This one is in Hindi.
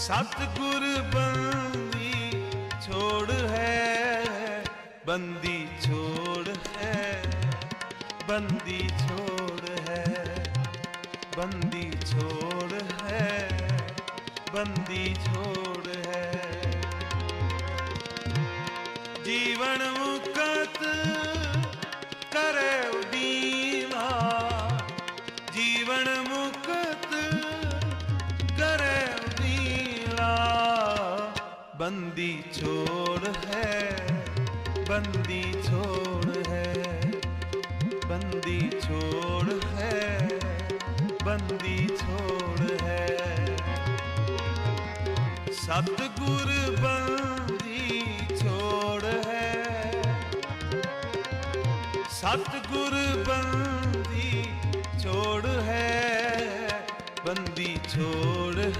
सतगुर बंदी छोड़ है, बंदी छोड़ है, बंदी छोड़ है, बंदी छोड़ है, बंदी छोड़ है। जीवन मुकत करे उदीना जीवन मुकत बंदी छोड़ है, बंदी छोड़ है, बंदी छोड़ है, बंदी छोड़ है। सतगुर बंदी छोड़ है, सतगुर बंदी छोड़ है, बंदी छोड़